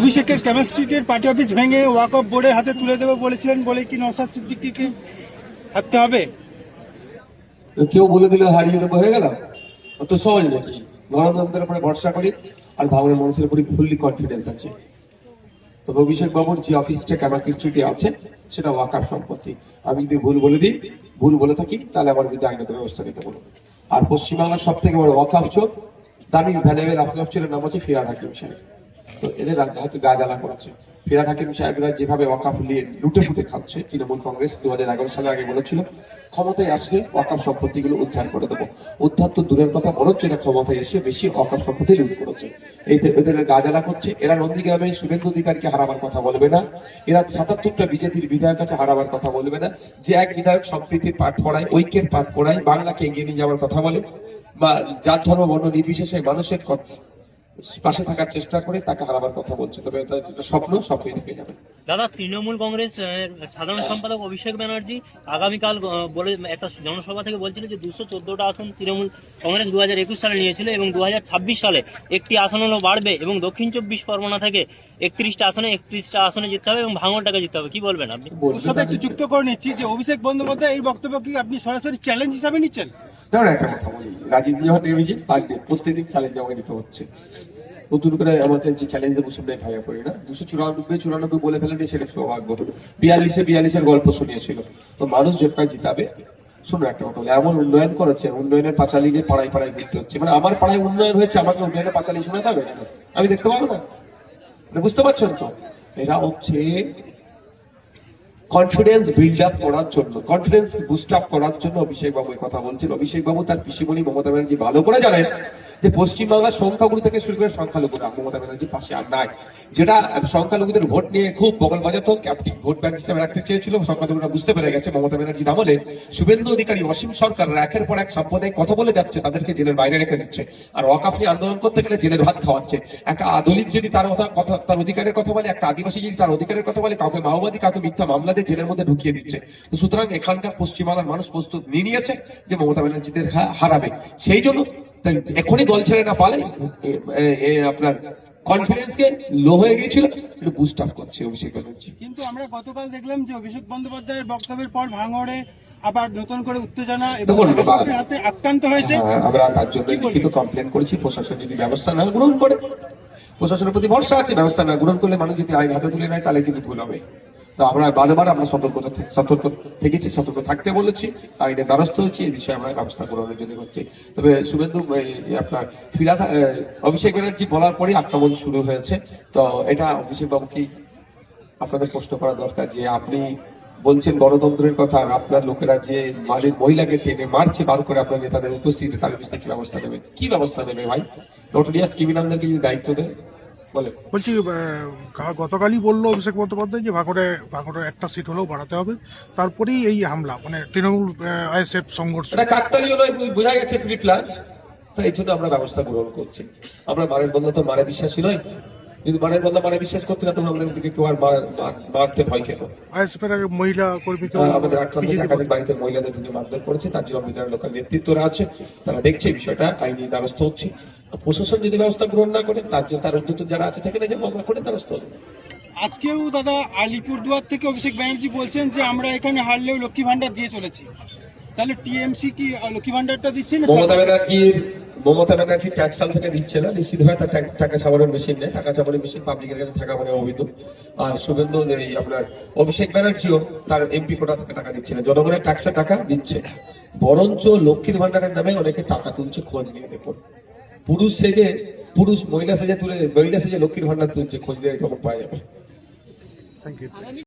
অভিষেকের কেমিস্ট্রিটের party office ভেঙে ওয়াক অফ বোর্ডের হাতে তুলে দেবে বলেছিলেন বলে কি নওশাদ সিদ্দিকীকে থাকতে হবে? কেউ বলে দিলে হারিয়ে দেবো, হয়ে গেলাম অত সহজ নাকি? গণতন্ত্রের উপরে ভরসা করি আর ভাবনের মানুষের উপরে ফুললি কনফিডেন্স আছে। তবে অভিষেক বাবুর যে অফিসটা ক্যামাকি স্ট্রিটে আছে, সেটা ওয়াকার সম্পত্তি। আমি যদি ভুল বলে দিই, ভুল বলে থাকি, তাহলে আমার বিরুদ্ধে আইনত ব্যবস্থা নিতে বলব আর পশ্চিমবাংলার সব থেকে বড় ওয়াকাফ চোর দামি ভ্যালেবেল ওয়াকাফ চোরের নাম হচ্ছে ফিরাদ হাকিম সাহেব। তো এদের হয়তো গা জ্বালা করেছে। ফিরাদ হাকিম সাহেবরা যেভাবে ওয়াকাফ নিয়ে লুটে ফুটে খাচ্ছে, তৃণমূল কংগ্রেস দু হাজার এগারো সালে আগে বলেছিল, ক্ষমতায় আসলে ওয়াকাফ সম্পত্তিগুলো উদ্ধার করে দেবো। উদ্ধার তো দূরের কথা বরং এরা ক্ষমতায় এসে বেশি ওয়াকাফ সম্পত্তি লুট করেছে। এই এদের গা জ্বালা করছে, এরা নন্দীগ্রামে শুভেন্দু অধিকারীকে হারাবার কথা বলবে না, এরা সাতাত্তরটা বিজেপির বিধায়কের কাছে হারাবার কথা বলবে না, যে এক বিধায়ক সম্প্রীতির পাঠ পড়ায়, ঐক্যের পাঠ পড়ায়, বাংলাকে এগিয়ে নিয়ে যাওয়ার কথা বলে, বা জাত ধর্ম, বর্ণ নির্বিশেষে মানুষের পাশে থাকার চেষ্টা করে তাকে হারাবার কথা বলছে। তবে এটা যেটা স্বপ্ন স্বপ্নই থেকে যাবে। দাদা তৃণমূল কংগ্রেস সাধারণ সম্পাদক অভিষেক ব্যানার্জি আগামীকাল বলে একটা জনসভা থেকে বলছিল যে দুশো চোদ্দটা আসন তৃণমূল কংগ্রেস দু হাজার একুশ সালে নিয়েছিল এবং দু হাজার ছাব্বিশ সালে একটি আসন হলো বাড়বে এবং দক্ষিণ চব্বিশ পরগনা থেকে একত্রিশটা আসনে একত্রিশটা আসনে জিততে হবে এবং ভাঙনটাকে জিততে হবে। কি বলবেন আপনি? সাথে একটু যুক্ত করে নিচ্ছি যে অভিষেক বন্দ্যোপাধ্যায় এই বক্তব্য কি আপনি সরাসরি চ্যালেঞ্জ হিসাবে নিচ্ছেন? ধরো একটা কথা বলি। রাজনীতি যখন নেমেছি বাদ প্রত্যেকদিন চ্যালেঞ্জ আমাকে নিতে হচ্ছে। নতুন করে আমাকে যে চ্যালেঞ্জ দেবো সামনে ভাইয়া পড়ি না। দুশো চুরানব্বই চুরানব্বই বলে ফেলেনি, সেটা সৌভাগ্য বিয়াল্লিশে, বিয়াল্লিশের গল্প শুনিয়েছিল। তো মানুষ যেটা জিতাবে, শুনো একটা কথা বলে, এমন উন্নয়ন করেছে, উন্নয়নের পাঁচালি নিয়ে পাড়ায় পাড়ায় ঘুরতে হচ্ছে। মানে আমার পাড়ায় উন্নয়ন হয়েছে, আমাকে উন্নয়নের পাঁচালি শোনাতে হবে? আমি দেখতে পারব না? মানে বুঝতে পারছেন তো? এরা হচ্ছে কনফিডেন্স বিল্ড আপ করার জন্য কনফিডেন্স বুস্ট আপ করার জন্য অভিষেক বাবু কথা বলছেন। অভিষেক বাবু তার পিসিমণি মমতা ব্যানার্জি ভালো করে জানেন যে পশ্চিমবাংলার সংখ্যাগুরু থেকে শুরু করে সংখ্যালঘুরা মমতা ব্যানার্জির পাশে আর নাই। যেটা সংখ্যালঘুদের ভোট নিয়ে খুব বগল বাজাতো ক্যাপ্টিভ ভোট ব্যাংক হিসেবে রাখতে চেয়েছিল সংখ্যালঘুরা বুঝতে পেরে গেছে মমতা ব্যানার্জির আমলে শুভেন্দু অধিকারী, অসীম সরকার একের পর এক সাম্প্রদায়িক কথা বলে যাচ্ছে, তাদেরকে জেলের বাইরে রেখে দিচ্ছে। আর নিয়ে আন্দোলন করতে গেলে জেলের ভাত খাওয়াচ্ছে। একটা আদলিত যদি তার কথা, তার অধিকারের কথা বলে, একটা আদিবাসী যদি তার অধিকারের কথা বলে, কাউকে মাওবাদী, কাউকে মিথ্যা মামলা দিয়ে জেলের মধ্যে ঢুকিয়ে দিচ্ছে। তো সুতরাং এখানকার পশ্চিমবাংলার মানুষ প্রস্তুত নিয়ে নিয়েছে যে মমতা ব্যানার্জিদের হারাবে। সেই জন্য এখনই দল ছেড়ে না পালে আপনার কনফিডেন্সকে লো হয়ে গিয়েছিল একটু বুস্ট আপ করছে অভিষেক ব্যানার্জি। কিন্তু আমরা গতকাল দেখলাম যে অভিষেক বন্দ্যোপাধ্যায়ের বক্তব্যের পর ভাঙড়ে আবার নতুন করে উত্তেজনা এবং দেখুন, শাসকের হাতে আক্রান্ত হয়েছে। হ্যাঁ, আমরা তার জন্য লিখিত কমপ্লেন করেছি প্রশাসন যদি ব্যবস্থা না গ্রহণ করে প্রশাসনের প্রতি ভরসা আছে ব্যবস্থা না গ্রহণ করলে মানুষ যদি আইন হাতে তুলে নেয় তাহলে কিন্তু ভুল হবে। তো আমরা বারবার আমরা সতর্কতা সতর্ক থেকেছি, সতর্ক থাকতে বলেছি আইনের দ্বারস্থ হয়েছি, এই বিষয়ে আমরা ব্যবস্থা গ্রহণের জন্য হচ্ছে তবে শুভেন্দু আপনার ফিরাদ অভিষেক ব্যানার্জি বলার পরে আক্রমণ শুরু হয়েছে। তো এটা অভিষেক বাবু কি আপনাদের প্রশ্ন করা দরকার যে আপনি বলছেন গণতন্ত্রের কথা, আর আপনার লোকেরা যে মাঝের মহিলাকে টেনে মারছে, বার করে আপনার নেতাদের উপস্থিতি তার বিরুদ্ধে কি ব্যবস্থা নেবে? কি ব্যবস্থা নেবে ভাই? নোটোরিয়াস ক্রিমিনালদেরকে যদি দায়িত্ব দেয় বলছি গতকালই বলল অভিষেক বন্দ্যোপাধ্যায় যে ভাঙড়ে ভাঙড়ে একটা সিট হলেও বাড়াতে হবে। তারপরেই এই হামলা মানে তৃণমূল আইএসএফ সংঘর্ষ। এটা কাকতালীয় নয় বোঝা গেছে প্রিপ্লান তো এই জন্য আমরা ব্যবস্থা গ্রহণ করছি। আমরা মানের বদলা তো মারে বিশ্বাসী নয় যদি মানের বদলা মানে বিশ্বাস করতে না তোমরা আমাদের দিকে কেউ আর মার- মার- মারতে ভয় খেলো আইএসএফ এর মহিলা কর্মীকে আমাদের আক্রান্ত একাধিক বাড়িতে মহিলাদের ঢুকে মারধর করেছে। তার জন্য আমাদের লোকাল নেতৃত্বরা আছে। তারা দেখছে এই বিষয়টা আইনি দ্বারস্থ হচ্ছে। প্রশাসন যদি ব্যবস্থা গ্রহণ না করে তার জন্য তার উদ্যোগ যারা আছে থেকে যাব আমরা করে দ্বারস্থ আজকেও দাদা আলিপুরদুয়ার থেকে অভিষেক ব্যানার্জি বলছেন যে আমরা এখানে হারলেও লক্ষ্মী ভান্ডার দিয়ে চলেছি। তাহলে টিএমসি কি লক্ষ্মী ভান্ডারটা দিচ্ছে না মমতা ব্যানার্জির মমতা ব্যানার্জি ট্যাক্স সাল থেকে দিচ্ছে না নিশ্চিত হয় তার টাকা ছাপানোর মেশিন নেই টাকা ছাপানোর মেশিন পাবলিকের কাছে থাকা মানে অবৈধ। আর শুভেন্দু এই আপনার অভিষেক ব্যানার্জিও তার এমপি কোটা থেকে টাকা দিচ্ছে না জনগণের ট্যাক্সের টাকা দিচ্ছে বরঞ্চ লক্ষ্মীর ভান্ডারের নামে অনেকে টাকা তুলছে খোঁজ নিয়ে দেখুন। পুরুষ সেজে, পুরুষ মহিলা সেজে তুলে, মহিলা সেজে লক্ষ্মীর ভান্ডার তুলছে, খোঁজ নিয়ে তখন পাওয়া যাবে। Thank you